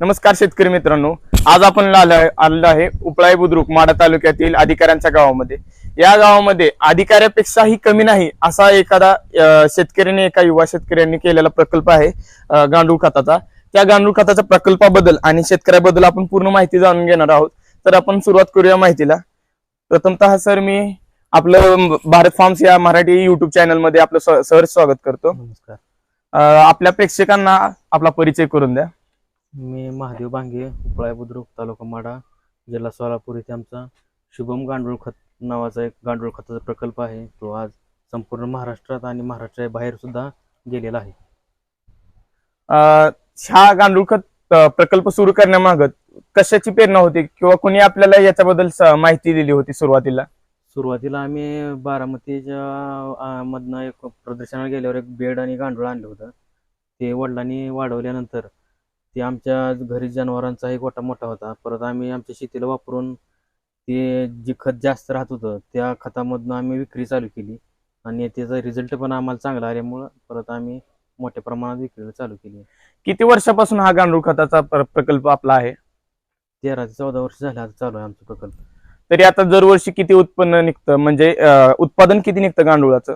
नमस्कार शेतकरी मित्रांनो. आज आपण आलो आलेलो आहे उपळाई बुद्रुक माडा तालुक्यातील अधिकाऱ्यांच्या गावामध्ये. या गावामध्ये अधिकाऱ्यापेक्षाही कमी नाही असा एखादा शेतकऱ्याने एका युवा शेतकऱ्यांनी केलेला प्रकल्प आहे गांडूळ खताचा. त्या गांडूळ खताच्या प्रकल्पाबद्दल आणि शेतकऱ्याबद्दल आपण पूर्ण माहिती जाणून घेणार आहोत. तर आपण सुरुवात करूया माहितीला. प्रथमतः सर मी आपलं भारत फार्म्स या मराठी युट्यूब चॅनलमध्ये आपलं सहर्ष स्वागत करतो. नमस्कार. आपल्या प्रेक्षकांना आपला परिचय करून द्या. मी महादेव बांगे उपळाय बुद्रुक तालुका माडा जिल्हा सोलापूर येथे आमचा शुभम गांडूळ खत नावाचा एक गांडूळ खताचा प्रकल्प आहे. तो आज संपूर्ण महाराष्ट्रात आणि महाराष्ट्राच्या बाहेर सुद्धा गेलेला आहे. अं, हा गांडूळ खत प्रकल्प सुरू करण्यामागत कशाची प्रेरणा होती किंवा कोणी आपल्याला याच्याबद्दल माहिती दिली होती सुरुवातीला? सुरुवातीला आम्ही बारामतीच्या मधनं एक प्रदर्शनाला गेल्यावर एक बेड आणि गांडूळ आणलं होतं. ते वडिलांनी वाढवल्यानंतर ते आमच्या घरी जनावरांचा एक गोटा मोठा होता. परत आम्ही आमच्या शेतीला वापरून ते जे खत जास्त राहत होतं त्या खतामधनं आम्ही विक्री चालू केली. आणि त्याचा रिझल्ट पण आम्हाला चांगला आल्यामुळं परत आम्ही मोठ्या प्रमाणात विक्रीला चालू केली. किती वर्षापासून हा गांडूळ खताचा प्र- प्रकल्प आपला आहे? तेरा ते चौदा वर्ष झाले आता चालू आहे आमचा प्रकल्प. तरी आता दरवर्षी किती उत्पन्न निघतं? म्हणजे अं, उत्पादन किती निघतं गांडुळाचं?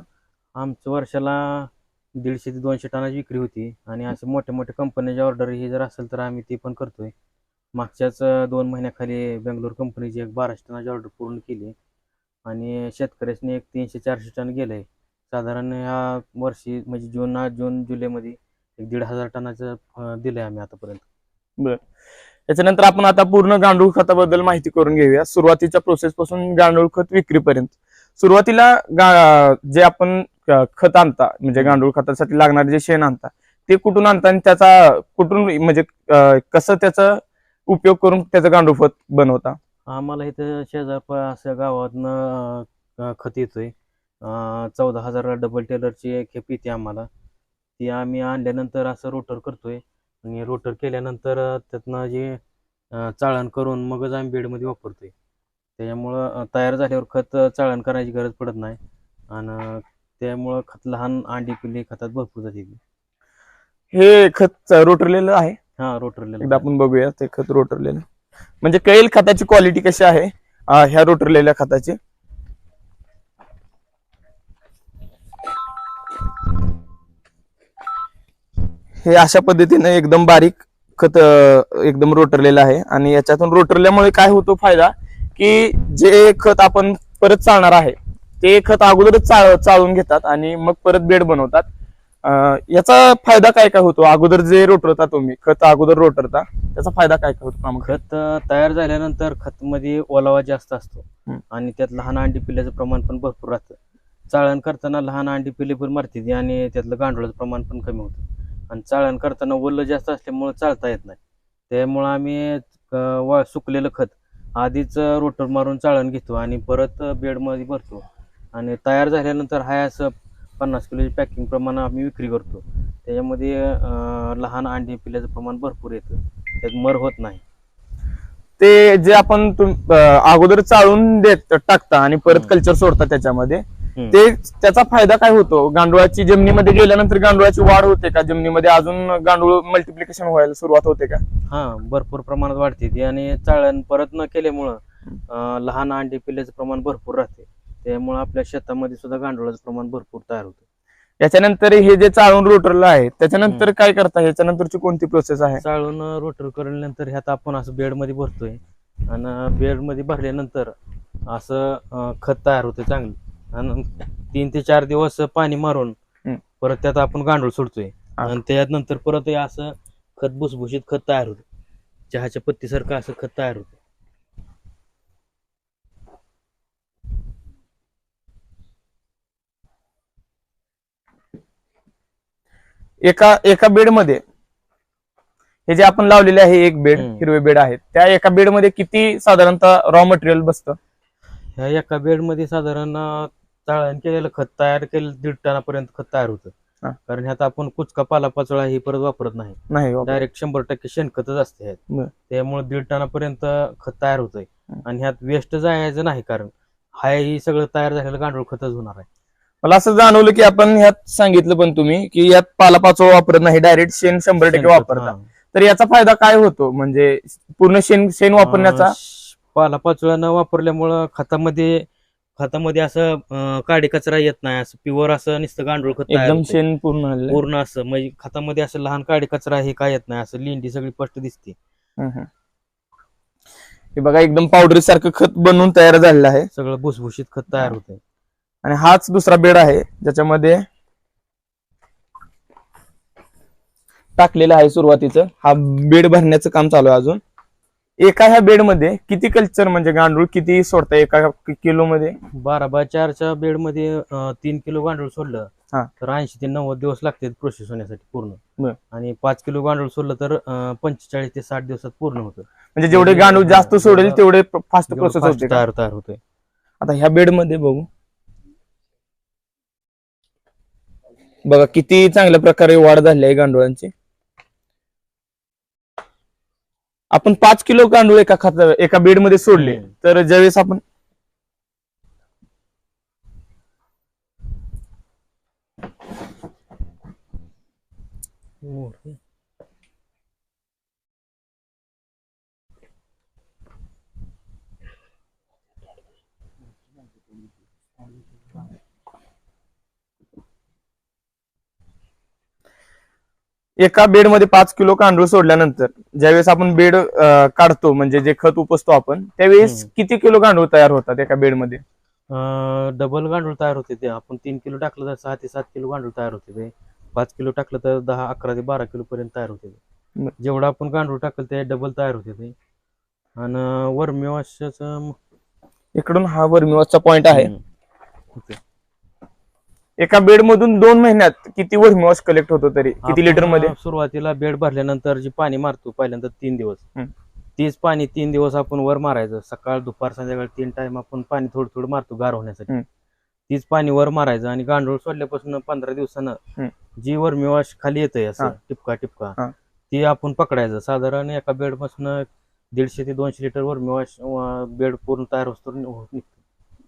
आमच्या वर्षाला दीडशे ते दोनशे टनाची विक्री होती. आणि असे मोठ्या मोठ्या कंपन्याची ऑर्डर ही जर असेल तर आम्ही ते पण करतोय. मागच्याच दोन महिन्याखाली बेंगलोर कंपनीची एक बाराशे टनाची ऑर्डर पूर्ण केली. आणि शेतकऱ्याने एक तीनशे चारशे टन गेलंय. साधारण ह्या वर्षी म्हणजे जून जून जुलैमध्ये एक दीड हजार टनाचं दिलंय आम्ही आतापर्यंत. त्याच्यानंतर आपण आता पूर्ण गांडूळ खताबद्दल माहिती करून घेऊया. सुरुवातीच्या प्रोसेस पासून गांडूळ खत विक्रीपर्यंत. सुरुवातीला जे आपण खत आणता म्हणजे गांडूळ खतासाठी लागणारे जे शेण आणता ते कुठून आणता आणि त्याचा कुठून म्हणजे कसं त्याचा उपयोग करून त्याचं गांडूळ खत बनवता? आम्हाला इथं शेजार असं गावातनं खत येतोय. चौदा हजार डबल टेलरची एक खेप येते आम्हाला. ती आम्ही आणल्यानंतर असं रोटर करतोय आणि रोटर केल्यानंतर त्यातनं जे चाळण करून मगच आम्ही बेडमध्ये वापरतोय. त्याच्यामुळं तयार झाल्यावर खत चाळण करायची गरज पडत नाही. आणि त्यामुळं खत लहान अंडी पिल्ली खतात भरपूर जाते. हे खत रोटरलेलं आहे? हा रोटर एकदा आपण बघूया ते खत रोटरलेलं. म्हणजे कैल खताची क्वालिटी कशी आहे? अं, ह्या रोटरलेल्या खताची. हे अशा पद्धतीने एकदम बारीक खत अं, एकदम रोटरलेलं आहे. आणि याच्यातून रोटरल्यामुळे काय होतो फायदा? की जे खत आपण परत चालणार आहे ते खत अगोदरच चाळ चाळून घेतात आणि मग परत बेड बनवतात. याचा फायदा काय काय होतो? अगोदर जे रोटरता तुम्ही खत अगोदर रोटरता त्याचा फायदा काय काय होतो? खत तयार झाल्यानंतर खतमध्ये ओलावा जास्त असतो. आणि त्यात लहान अंडी पिल्ल्याचं प्रमाण पण भरपूर राहतं. चाळण करताना लहान अंडी पिल्ले पण मारते आणि त्यातलं गांडुळाचं प्रमाण पण कमी होतं. आणि चाळण करताना ओलं जास्त असल्यामुळं चालता येत नाही. त्यामुळं आम्ही सुकलेलं खत आधीच रोटर मारून चाळण घेतो आणि परत बेडमध्ये भरतो. आणि तयार झाल्यानंतर हाय असं पन्नास किलोची पॅकिंग प्रमाण आम्ही विक्री करतो. त्याच्यामध्ये लहान अंडी पिल्ल्याचं प्रमाण भरपूर येतं. त्यात मर होत नाही. ते जे आपण अगोदर चाळून देत टाकता आणि परत. कल्चर सोडता त्याच्यामध्ये. ते त्याचा फायदा काय होतो? गांडुळाची जमिनीमध्ये गेल्यानंतर गांडुळाची वाढ होते का? जमिनीमध्ये अजून गांडूळ मल्टिप्लिकेशन व्हायला सुरुवात होते का? हा भरपूर प्रमाणात वाढते ती आणि चाळण परत न केल्यामुळं लहान अंडी पिल्ल्याचं प्रमाण भरपूर राहते. त्यामुळे आपल्या शेतामध्ये सुद्धा गांडुळाचं प्रमाण भरपूर तयार होतं. याच्यानंतर हे जे चाळून रोटरला आहे त्याच्यानंतर काय करता? याच्यानंतरची कोणती प्रोसेस आहे? चाळून रोटर केल्यानंतर ह्यात आपण असं बेडमध्ये भरतोय. आणि बेडमध्ये भरल्यानंतर असं खत तयार होतं चांगलं. आणि तीन ते चार दिवस पाणी मारून. परत त्यात आपण गांडूळ सोडतोय. आणि त्यात नंतर परत हे असं खत भुसभुशीत खत तयार होतं. चहाच्या पत्तीसारखं असं खत तयार होतं. एका एका बेडमध्ये हे जे आपण लावलेले आहे एक बेड. हिरवे बेड आहेत त्या एका बेडमध्ये किती साधारणतः रॉ मटेरियल बसतं ह्या एका बेडमध्ये साधारण चाळण केलेलं खत तयार केलं दीड टनापर्यंत खत तयार होतं. कारण ह्यात आपण कुचका पालापाचोळा ही परत वापरत नाही. डायरेक्ट शंभर टक्के शेणखतच असते ह्यात. त्यामुळे दीड टनापर्यंत खत तयार होतंय. आणि ह्यात वेस्ट जायचं नाही कारण हाय ही सगळं तयार झालेलं गांडूळ खतच होणार आहे मला असं जाणवलं की आपण ह्यात सांगितलं पण तुम्ही की यात पालापाचोळा वापरत नाही डायरेक्ट शेण शंभर टक्के वापरता. तर याचा फायदा काय होतो म्हणजे पूर्ण शेण शेण वापरण्याचा पालापाचोळा न वापरल्यामुळं खतामध्ये खतामध्ये असं काडी कचरा येत नाही असं प्युअर असं नुसतं गांडूळ खत एकदम. शेण पूर्ण. पूर्ण असं म्हणजे खतामध्ये असं लहान काडी कचरा हे काय येत नाही असं लेंडी सगळी स्पष्ट दिसते. हे बघा एकदम पावडरी सारखं खत बनवून तयार झालेलं आहे सगळं भुसभुशीत खत तयार होतंय आणि हाच दुसरा बेड आहे ज्याच्यामध्ये टाकलेलं आहे सुरुवातीचं. हा बेड भरण्याचं काम चालू आहे अजून. एका ह्या बेडमध्ये किती कल्चर म्हणजे गांडूळ किती सोडता एका किलो मध्ये बारा बाय चारच्या बेडमध्ये अं, तीन किलो गांडूळ सोडलं हा. तर ऐंशी ते नव्वद दिवस लागतात प्रोसेस होण्यासाठी पूर्ण. बर. आणि पाच किलो गांडूळ सोडलं तर पंचेचाळीस ते साठ दिवसात पूर्ण होतं. म्हणजे जेवढे गांडूळ जास्त सोडेल तेवढे फास्ट जेवढं प्रोसेस fast होते का? तयार तयार होतोय. आता ह्या बेडमध्ये बघू. बघा किती चांगल्या प्रकारे वाढ झाली आहे गांडुळांची आपण पाच किलो गांडूळ एका खात एका बेडमध्ये सोडले. तर ज्यावेळेस आपण एका बेडमध्ये पाच किलो गांडूळ सोडल्यानंतर ज्यावेळेस आपण बेड काढतो म्हणजे जे खत उपसतो आपण त्यावेळेस. किती किलो गांडूळ तयार होतात एका बेडमध्ये? डबल गांडूळ तयार होते ते. आपण तीन किलो टाकलं तर सहा ते सात किलो गांडूळ तयार होते ते. पाच किलो टाकलं तर दहा अकरा ते बारा किलो पर्यंत तयार होते ते. जेवढं आपण गांडूळ टाकलं ते डबल तयार होते ते. आणि वर्मीवाशाचं इकडून हा वर्मिवासचा पॉइंट आहे. एका बेड मधून दोन महिन्यात किती वर्मिवास कलेक्ट होतो तरी किती लिटरमध्ये सुरुवातीला बेड भरल्यानंतर जे पाणी मारतो पहिल्यांदा तीन दिवस. तीच पाणी तीन दिवस आपण वर मारायचं सकाळ दुपार संध्याकाळ तीन टाइम आपण पाणी थोडं थोडं मारतो गार होण्यासाठी. तीच पाणी वर मारायचं आणि गांडूळ सोडल्यापासून पंधरा दिवसानं. जी वर्मिवाश खाली येतंय असं. टिपका. टिपका ती आपण पकडायचं साधारण एका बेडपासून दीडशे ते दोनशे लिटर वर्मिवाश बेड पूर्ण तयार होतो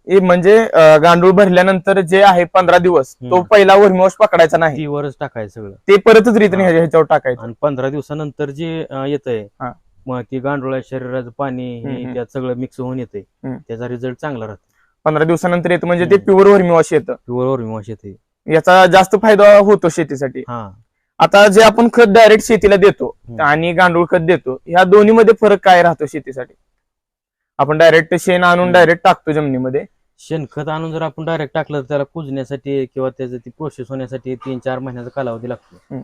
म्हणजे गांडूळ भरल्यानंतर जे आहे पंधरा दिवस तो. पहिला वर्मिवास पकडायचा नाही वरच टाकायचं सगळं ते परतच हा. ह्याच्यावर टाकायचं आणि पंधरा दिवसानंतर जे अं, येतंय हा. मग ती गांडुळा शरीराचं पाणी हे. त्यात सगळं मिक्स होऊन येते. त्याचा रिझल्ट चांगला राहतो पंधरा दिवसानंतर येतं म्हणजे ते. प्युअर वर्मिवास येतं प्युअर वर्मिवाश येते याचा जास्त फायदा होतो शेतीसाठी हा आता जे आपण खत डायरेक्ट शेतीला देतो. आणि गांडूळ खत देतो ह्या दोन्ही मध्ये फरक काय राहतो शेतीसाठी आपण डायरेक्ट शेण आणून. डायरेक्ट टाकतो जमिनीमध्ये शेणखत आणून जर आपण डायरेक्ट टाकलं तर त्याला कुजण्यासाठी किंवा त्याचं ती प्रोसेस होण्यासाठी तीन चार महिन्याचा कालावधी लागतो.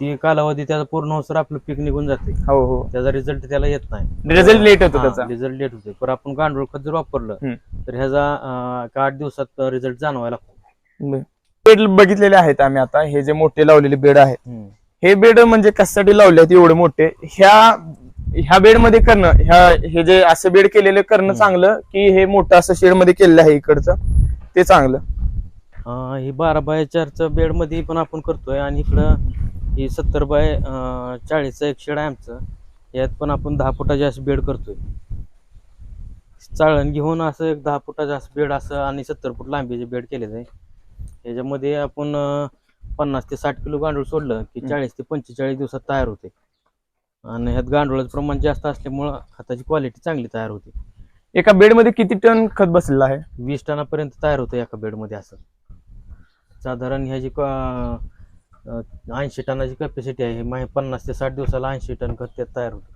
ती कालावधी त्याचा पूर्ण होसर आपलं पीक निघून जाते. हो हो. त्याचा रिझल्ट त्याला येत नाही. रिझल्ट लेट होतो त्याचा. रिझल्ट लेट होते पण आपण गांडूळ खत जर वापरलं. तर ह्याचा आठ दिवसात रिझल्ट जाणवायला लागतो. बेड बघितलेले आहेत आम्ही आता. हे जे मोठे लावलेले बेड आहेत. हे बेड म्हणजे कशासाठी लावले आहेत? एवढे मोठे. ह्या ह्या बेडमध्ये करणं ह्या हे जे असे बेड केलेले करणं. चांगलं की हे मोठं असं शेडमध्ये केलेलं आहे इकडचं? ते चांगलं. अं, ही बारा बाय चारचं बेडमध्ये पण आपण करतोय आणि इकडं ही सत्तर बाय अं, चाळीसचं एक शेड आहे आमचं. यात पण आपण दहा फुटाचे असं बेड करतोय. चाळण घेऊन असं एक दहा फुटाचं असं बेड असं आणि सत्तर फूट लांबीचे बेड केलेलं आहे. याच्यामध्ये आपण अं, पन्नास ते साठ किलो गांडूळ सोडलं की हम्म. चाळीस ते पंचेचाळीस दिवसात तयार होते. आणि ह्यात गांडुळाचं प्रमाण जास्त असल्यामुळं खताची क्वालिटी चांगली तयार होते. एका बेडमध्ये किती टन खत बसलेलं आहे? वीस टनापर्यंत तयार होतं एका बेडमध्ये असं. साधारण ह्याची ऐंशी टनाची कॅपॅसिटी आहे माहे पन्नास ते साठ दिवसाला ऐंशी टन खत त्यात तयार होतं.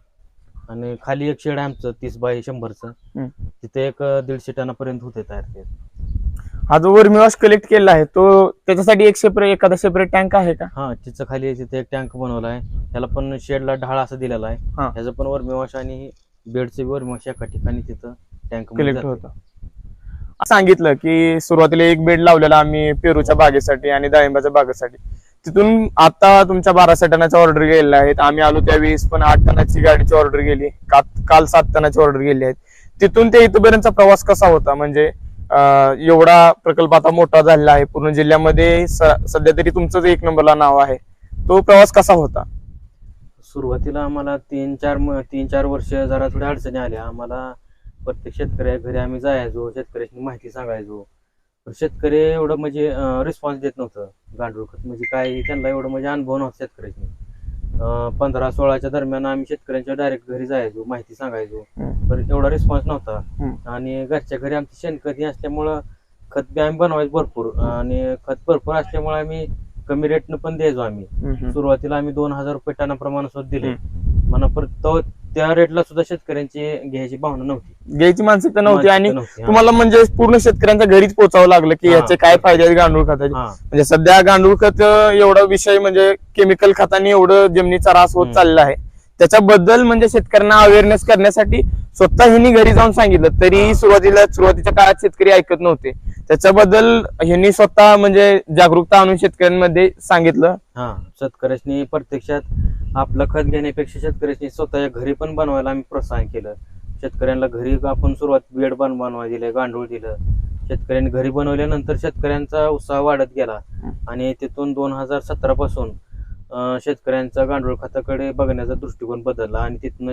आणि खाली एक शेड आहे आमचं तीस बाय शंभरचं. तिथे एक दीडशे टनापर्यंत होते तयार ते. हा जो वर्मिवास कलेक्ट केलेला आहे तो त्याच्यासाठी एक सेपरेट एखादा सेपरेट टँक आहे का? हा तिचं खाली तिथे एक टँक बनवला आहे. त्याला पण शेडला ढाळ असं दिलेला आहे. हा. त्याचं पण वर्मिवाश आणि बेडचे वर्मिवाश एका ठिकाणी तिथं टँक कलेक्ट होतं. सांगितलं की सुरुवातीला एक बेड लावलेला आम्ही पेरूच्या बागेसाठी आणि डाळिंबाच्या बागेसाठी. तिथून आता तुमच्या बाराशे टनाच्या ऑर्डर गेलेल्या आहेत. आम्ही आलो त्यावेळेस पण आठ टनाची गाडीची ऑर्डर गेली. का- काल सात टनाची ऑर्डर गेली आहेत. तिथून ते इथपर्यंतचा प्रवास कसा होता? म्हणजे एवढा प्रकल्प आता मोठा झालेला आहे. पूर्ण जिल्ह्यामध्ये सध्या तरी तुमचंच एक नंबरला नाव आहे. तो प्रवास कसा होता? सुरुवातीला आम्हाला तीन चार तीन चार वर्ष जरा थोड्या अडचणी आल्या. आम्हाला प्रत्येक शेतकऱ्या घरी आम्ही जायचो शेतकऱ्याची माहिती सांगायचो. शेतकरी एवढं म्हणजे रिस्पॉन्स देत नव्हतं. गांडूळ खत म्हणजे काय त्यांना एवढं म्हणजे अनुभव नव्हता शेतकऱ्याची. पंधरा सोळाच्या दरम्यान आम्ही शेतकऱ्यांच्या डायरेक्ट घरी जायचो माहिती सांगायचो. पण एवढा रिस्पॉन्स नव्हता. आणि घरच्या घरी आमची शेणखत असल्यामुळं खत बी आम्ही बनवायचो भरपूर आणि खत भरपूर असल्यामुळे आम्ही कमी रेटनं पण द्यायचो आम्ही. सुरुवातीला आम्ही दोन हजार रुपये टनाप्रमाणे सुद्धा दिले म्हणा परत तो त्या रेटला सुद्धा शेतकऱ्यांची घ्यायची भावना नव्हती घ्यायची मानसिकता नव्हती आणि. तुम्हाला म्हणजे पूर्ण शेतकऱ्यांच्या घरीच पोहोचावं लागलं की. याचे काय फायदे आहेत गांडूळ खताचे म्हणजे सध्या गांडूळ खत एवढा विषय म्हणजे केमिकल खताने एवढं जमिनीचा रास होत. चालला आहे त्याच्याबद्दल म्हणजे शेतकऱ्यांना अवेअरनेस करण्यासाठी स्वतः ह्यांनी घरी जाऊन सांगितलं. तरी. सुरुवातीला सुरुवातीच्या काळात शेतकरी ऐकत नव्हते. त्याच्याबद्दल ह्यांनी स्वतः म्हणजे जागरूकता आणून शेतकऱ्यांमध्ये सांगितलं. हा शेतकऱ्यांनी प्रत्यक्षात आपलं खत घेण्यापेक्षा शेतकऱ्यांनी स्वतःच्या घरी पण बनवायला आम्ही प्रोत्साहन केलं. शेतकऱ्यांना घरी आपण सुरुवात बेड बन बनवायला दिलं गांडूळ दिलं. शेतकऱ्यांनी घरी बनवल्यानंतर शेतकऱ्यांचा उत्साह वाढत गेला. आणि तिथून दोन हजार सतरा पासून शेतकऱ्यांचा गांडूळ खताकडे बघण्याचा दृष्टिकोन बदलला आणि तिथून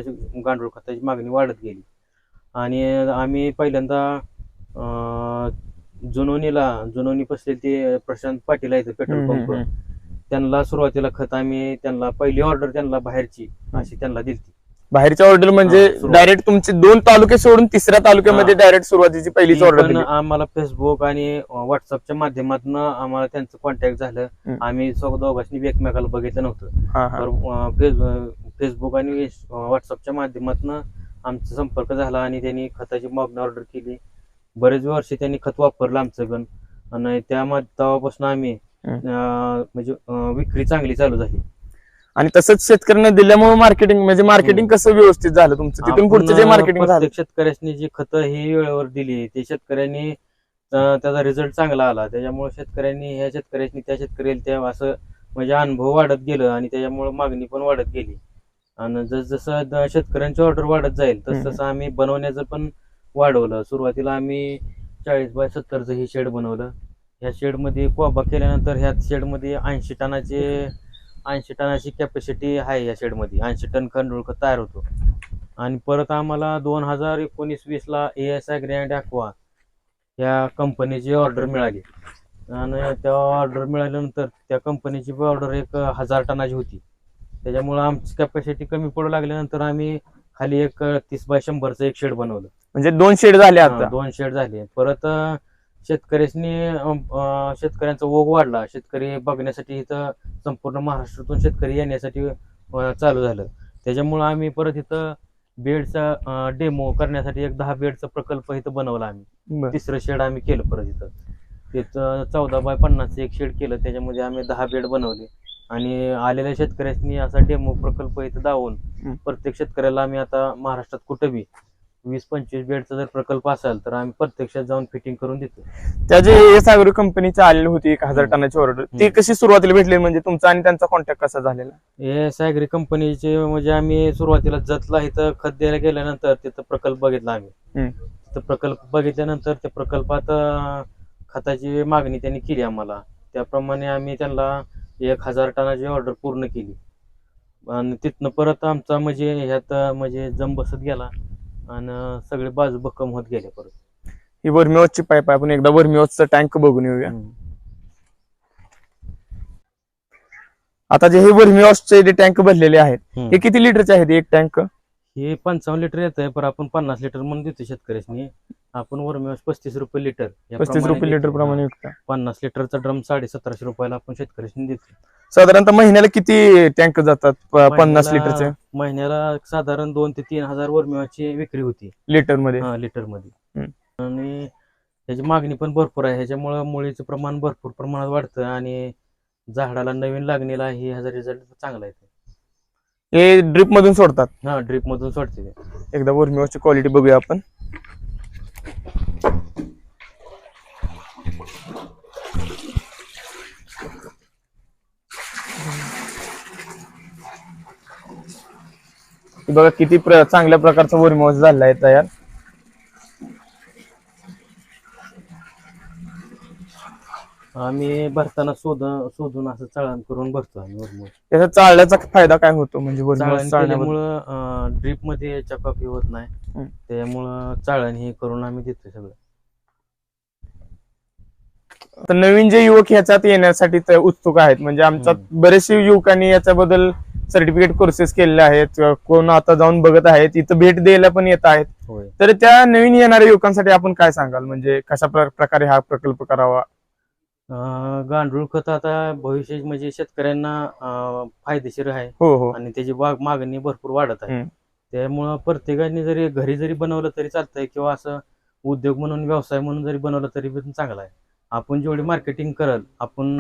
गांडूळ खताची मागणी वाढत गेली. आणि आम्ही पहिल्यांदा अं, जुनोनीला जुनोनी बसलेले ते प्रशांत पाटील आहेत पेट्रोल पंप त्यांना सुरुवातीला खत आम्ही त्यांना पहिली ऑर्डर त्यांना बाहेरची अशी त्यांना दिली बाहेरच्या ऑर्डर म्हणजे हा, सुरुवात. डायरेक्ट तुमचे दोन तालुके सोडून तिसऱ्या तालुक्यामध्ये हा. डायरेक्ट सुरुवातीची पहिलीच ऑर्डर दिली आम्हाला फेसबुक आणि व्हॉट्सअपच्या माध्यमातून आम्हाला त्यांचं कॉन्टॅक्ट झालं हम्म. आम्ही सगळं दोघांनी एकमेकाला बघितलं नव्हतं हा, हा. तर अं, फेस- फेसबुक आणि व्हॉट्सअपच्या माध्यमातून आमचा संपर्क झाला आणि त्यांनी खताची मागणी ऑर्डर केली बरेच वर्ष त्यांनी खत वापरलं आमचं गण आणि त्या मा- तेव्हापासून आम्ही हम्म. अं, म्हणजे अं, विक्री चांगली चालू झाली आणि तसंच शेतकऱ्यांना दिल्यामुळे मार्केटिंग म्हणजे मार्केटिंग कसं व्यवस्थित झालं तुमचं? तिथून पुढचं जे मार्केटिंग झालं. शेतकऱ्यांनी जी खतं ही वेळेवर दिली ते शेतकऱ्यांनी त्याचा रिझल्ट चांगला आला. त्याच्यामुळे शेतकऱ्यांनी ह्या शेतकऱ्यांनी त्या शेतकऱ्याला त्या असं म्हणजे अनुभव वाढत गेलं आणि त्याच्यामुळे मागणी पण वाढत गेली. आणि जस जसं द- शेतकऱ्यांची ऑर्डर वाढत जाईल तस. तसं आम्ही बनवण्याचं पण वाढवलं. सुरुवातीला आम्ही चाळीस बाय सत्तरचं ही शेड बनवलं. ह्या शेडमध्ये कोबा केल्यानंतर ह्या शेडमध्ये ऐंशी टनाचे ऐंशी टनाची कॅपॅसिटी आहे या शेडमध्ये ऐंशी टन खंडूळ खत तयार होतो. आणि परत आम्हाला दोन हजार एकोणीस वीसला A S agri and aqua या कंपनीची ऑर्डर मिळाली. आणि त्या ऑर्डर मिळाल्यानंतर त्या कंपनीची ऑर्डर एक हजार टनाची होती. त्याच्यामुळं आमची कॅपॅसिटी कमी पडू लागल्यानंतर आम्ही खाली एक तीस बाय शंभरचं एक शेड बनवलं. म्हणजे दोन शेड झाले आता. दोन शेड झाले. परत शेतकऱ्यांनी शेतकऱ्यांचा ओघ वाढला. शेतकरी बघण्यासाठी इथं संपूर्ण महाराष्ट्रातून शेतकरी येण्यासाठी चालू झालं. त्याच्यामुळं आम्ही परत इथं बेडचा डेमो करण्यासाठी एक दहा बेडचा प्रकल्प इथं बनवला आम्ही. तिसरं शेड आम्ही केलं परत इथं. तिथं चौदा बाय पन्नासचं एक शेड केलं. त्याच्यामध्ये आम्ही दहा बेड बनवले. आणि आलेल्या शेतकऱ्यांनी असा डेमो प्रकल्प इथं दावून. प्रत्येक शेतकऱ्याला आम्ही आता महाराष्ट्रात कुठं बी वीस पंचवीस बेडचा जर प्रकल्प असेल तर आम्ही प्रत्यक्षात जाऊन फिटिंग करून देतो. त्या जे एस अॅग्रो कंपनीची आलेली होती एक हजार. टनाची ऑर्डर ती. कशी सुरुवातीला भेटली? म्हणजे तुमचा आणि त्यांचा कॉन्टॅक्ट कसा झालेला? हे सॅग्री कंपनीचे म्हणजे आम्ही सुरुवातीला जतला इथं खत द्यायला गेल्यानंतर तिथं प्रकल्प बघितला आम्ही. हम्म. तिथं प्रकल्प बघितल्यानंतर त्या प्रकल्पात अं, खताची मागणी त्यांनी केली आम्हाला. त्याप्रमाणे आम्ही त्यांना एक हजार टनाची ऑर्डर पूर्ण केली. आणि तिथनं परत आमचा म्हणजे ह्यात म्हणजे जम बसत गेला. आणि सगळे बाजू भक्कम होत गेले परत. ही वर्मिओसची पाईप आहे. आपण एकदा वर्मिओसचा टँक बघून येऊया. आता जे हे वर्मिओसचे जे टँक भरलेले आहेत हम्म. हे किती लिटरचे आहेत? एक टँक? हे पंचावन्न लिटर येत आहे पण आपण पन्नास लिटर म्हणून देतो शेतकऱ्यांनी आपण वरमिवास पस्तीस रुपये लिटर या पस्तीस रुपये लिटर. प्रमाणे. विकता. पन्नास लिटरचा ड्रम साडे सतराशे रुपयाला आपण शेतकऱ्यांनी देतो. साधारणतः महिन्याला किती टँक जातात? प- पन्नास महिन्याला- लिटरचे महिन्याला साधारण दोन ते तीन हजार वरमिवाची विक्री होती. लिटरमध्ये? लिटरमध्ये. हम्म. आणि त्याची मागणी पण भरपूर आहे. ह्याच्यामुळं मुळीचं प्रमाण भरपूर प्रमाणात वाढतं आणि झाडाला नवीन लागणीला ही ह्याचा रिझल्ट चांगला येतो हे ड्रिप मधून सोडतात? हा ड्रीप मधून सोडते ते. एकदा वर्मिओसची क्वालिटी बघूया आपण. बघा किती प्र- चांगल्या प्रकारचा वर्मिओस झाला आहे तयार. आम्ही भरताना शोधून शोधून असं चळण करून भरतो आम्ही त्याचा चालण्याचा फायदा काय होतो म्हणजे चाळण केल्यामुळं ड्रीपमध्ये चकापी होत नाही. त्यामुळं चाळण हे करून आम्ही देतो सगळं. तर नवीन जे युवक ह्याच्यात येण्यासाठी उत्सुक आहेत. म्हणजे आमच्यात बरेचसे युवकांनी याच्याबद्दल सर्टिफिकेट कोर्सेस केलेले आहेत. कोण आता जाऊन बघत आहेत इथं भेट द्यायला पण येत आहेत. होय. तर त्या नवीन येणाऱ्या युवकांसाठी आपण काय सांगाल? म्हणजे कशा प्र- प्रकारे हा प्रकल्प करावा? गांडूळ खत आता भविष्य म्हणजे शेतकऱ्यांना फायदेशीर आहे हो हो आणि त्याची मागणी भरपूर वाढत आहे. त्यामुळं प्रत्येकाने जरी घरी जरी बनवलं तरी चालतंय किंवा असं उद्योग म्हणून व्यवसाय म्हणून जरी बनवलं तरी पण चांगला आहे आपण जेवढी मार्केटिंग करल आपण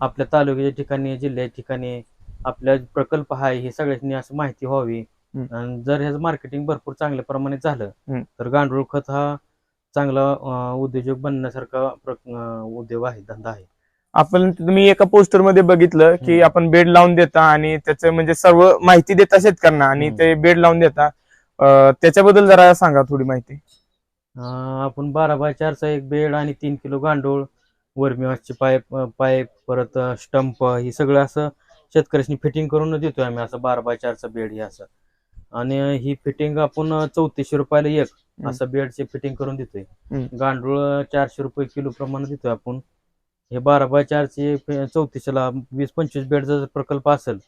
आपल्या तालुक्याच्या ठिकाणी जिल्ह्याच्या ठिकाणी आपल्या प्रकल्प आहे हे सगळ्यांनी असं माहिती व्हावी. आणि जर ह्याचं मार्केटिंग भरपूर चांगल्या प्रमाणात झालं. तर गांडूळ खत हा चांगला उद्योजक बनण्यासारखा उद्योग आहे धंदा आहे आपण तुम्ही एका पोस्टरमध्ये बघितलं की. आपण बेड लावून देता आणि त्याचं म्हणजे सर्व माहिती देता शेतकऱ्यांना आणि. ते बेड लावून देता त्याच्याबद्दल जरा सांगा थोडी माहिती आपण बारा बाय चारचा एक बेड आणि तीन किलो गांडूळ वर्मीवासचे पाईप पाईप परत स्टंप हे सगळं असं शेतकऱ्यांनी फिटिंग करून देतोय आम्ही असं बारा बाय चारचं बेड हे असं आणि ही फिटिंग आपण चौतीसशे रुपयाला एक. असं बेडचे फिटिंग करून देतोय. गांडूळ चारशे रुपये किलो प्रमाणे देतोय आपण. हे बारा बाय चारचे चौतीसशेला वीस पंचवीस बेडचा जर प्रकल्प असेल.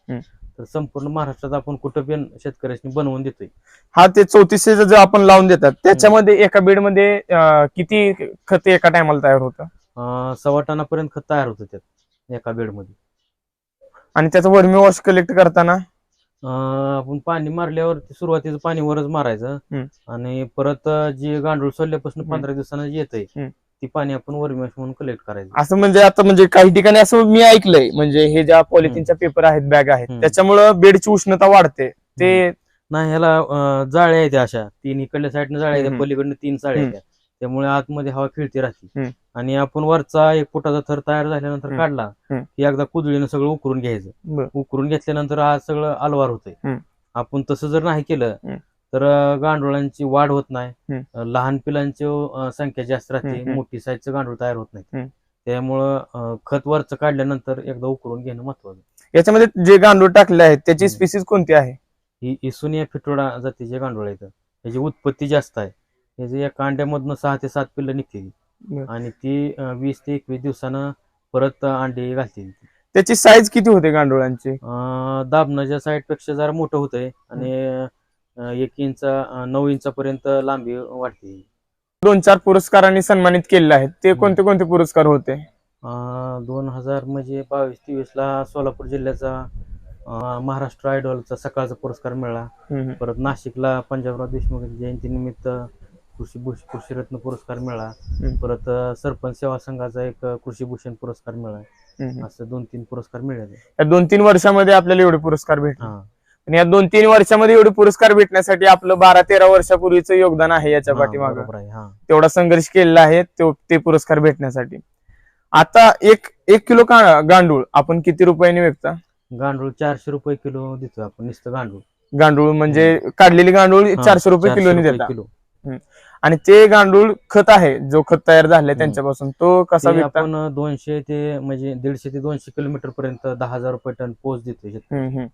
तर संपूर्ण महाराष्ट्रात आपण कुठं शेतकऱ्यांनी बनवून देतोय. हा ते चौतीसशे जो आपण लावून देतात त्याच्यामध्ये एका बेडमध्ये अं, किती खत एका टायमाला तयार होतं? सव्वा टनापर्यंत खत तयार होतं त्यात एका बेडमध्ये. आणि त्याचं वर्मी वॉश कलेक्ट करताना? आपण पाणी मारल्यावर ते सुरुवातीचं पाणी वरच मारायचं. आणि परत जे गांडूळ सोडल्यापासून. पंधरा दिवसानं येतंय हम्म. ती पाणी आपण वरमेश म्हणून कलेक्ट करायचं असं म्हणजे आता म्हणजे काही ठिकाणी असं मी ऐकलंय म्हणजे हे ज्या पॉलिथिनच्या पेपर आहेत बॅग आहेत. त्याच्यामुळं बेडची उष्णता वाढते ते नाही ह्याला जाळ्या आहेत अशा तीन इकडल्या साईडनं जाळ्या आहेत. पलीकडनं तीन जाळ्या. आहेत त्यामुळे आतमध्ये हवा खेळती राहते हम्म. आणि आपण वरचा एक फुटाचा थर तयार झाल्यानंतर हम्म. काढला हम्म. की एकदा कुदळीनं सगळं उकरून घ्यायचं बरं. उकरून घेतल्यानंतर आज सगळं अलवार होतंय. आपण तसं जर नाही केलं. तर अं, गांडुळांची वाढ होत नाही. अं, लहान पिलांची अं, संख्या जास्त हम्म, राहते हम्म. मोठी साईजचं गांडूळ तयार होत नाही. त्यामुळं अं, खत वरचं काढल्यानंतर एकदा उकरून घेणं महत्वाचं याच्यामध्ये जे गांडूळ टाकले आहेत त्याची हम्म. स्पीसीज कोणती आहे ही इसुनिया फिटोडा जातीचे गांडूळ आहेत याची उत्पत्ती जास्त आहे याचे एका अंड्यामधनं सहा ते सात पिल्लं निघतील. आणि ती अं, वीस ते एकवीस दिवसानं परत अंडे घालतील. त्याची साईज किती होते गांडुळांची? अं, दाबणाच्या साईडपेक्षा जरा मोठं होतंय आणि अं, एक इंच अं, नऊ इंचापर्यंत लांबी वाढते. दोन चार पुरस्कारांनी सन्मानित केलेले आहेत. ते कोणते कोणते पुरस्कार होते? अं, दोन हजार म्हणजे बावीस तेवीस ला सोलापूर जिल्ह्याचा अं, महाराष्ट्र आयडॉलचा सकाळचा पुरस्कार मिळाला. हम्म. परत नाशिकला पंजाबराव देशमुख जयंतीनिमित्त कृषी भूष कृषीरत्न पुरस्कार मिळाला. हम्म. परत अं, सरपंच सेवा संघाचा एक अं, कृषीभूषण पुरस्कार मिळाला. हम्म. असं दोन तीन पुरस्कार मिळाले. या दोन तीन वर्षामध्ये आपल्याला एवढे पुरस्कार भेटले. हा. आणि या दोन तीन वर्षामध्ये एवढे पुरस्कार भेटण्यासाठी आपलं बारा तेरा वर्षापूर्वीचं योगदान आहे याच्या हा, पाठीमागं. बरोबर आहे हा. तेवढा संघर्ष केलेला आहे तो- ते पुरस्कार भेटण्यासाठी. आता एक एक किलो का- गांडूळ आपण किती रुपयांनी विकता? गांडूळ चारशे रुपये किलो देतो आपण नुसतं गांडूळ. गांडूळ म्हणजे काढलेली गांडूळ हा, चारशे रुपये किलोनी रुपये देता. किलो. आणि ते गांडूळ खत आहे जो खत तयार झालाय त्यांच्यापासून तो कसा ते विकता? आपण दोनशे ते म्हणजे दीडशे ते दोनशे किलोमीटर पर्यंत दहा हजार रुपये टन पोच देतो ह्याच्यात. हम्म, हम्म.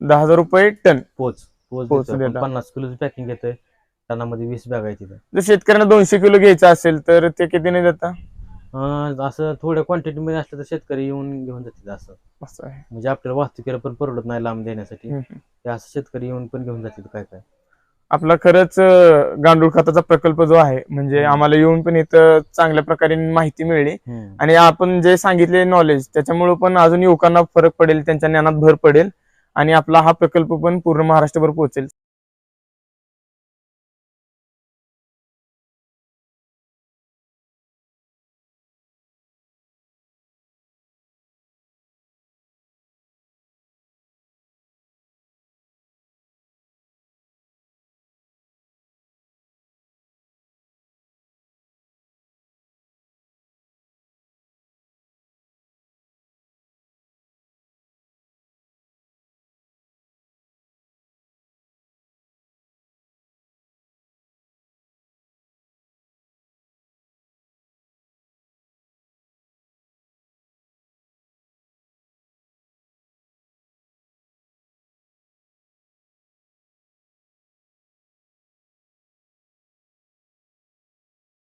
दहा हजार रुपये टन? पोच पोच पोच देतो आपण देता. पन्नास किलोचं पॅकिंग घेतोय. टनामध्ये वीस बॅग आहे तिथं. जर शेतकऱ्यांना दोनशे किलो घ्यायचं असेल तर ते कितीने देता? अं, असं थोड्या क्वांटिटी मध्ये असलं तर शेतकरी येऊन घेऊन जातील असं. असं आहे. म्हणजे आपल्याला वाहतुकीला पण परवडत नाही लांब देण्यासाठी. हम्म, हम्म. ते असं शेतकरी येऊन पण घेऊन जातील काय काय. आपला खरंच गांडूळ खताचा प्रकल्प जो आहे म्हणजे. आम्हाला येऊन पण इथं चांगल्या प्रकारे माहिती मिळली. आणि आपण जे सांगितले नॉलेज त्याच्यामुळे पण अजून युवकांना फरक पडेल त्यांच्या ज्ञानात भर पडेल आणि आपला हा प्रकल्प पण पूर्ण महाराष्ट्रभर पोहोचेल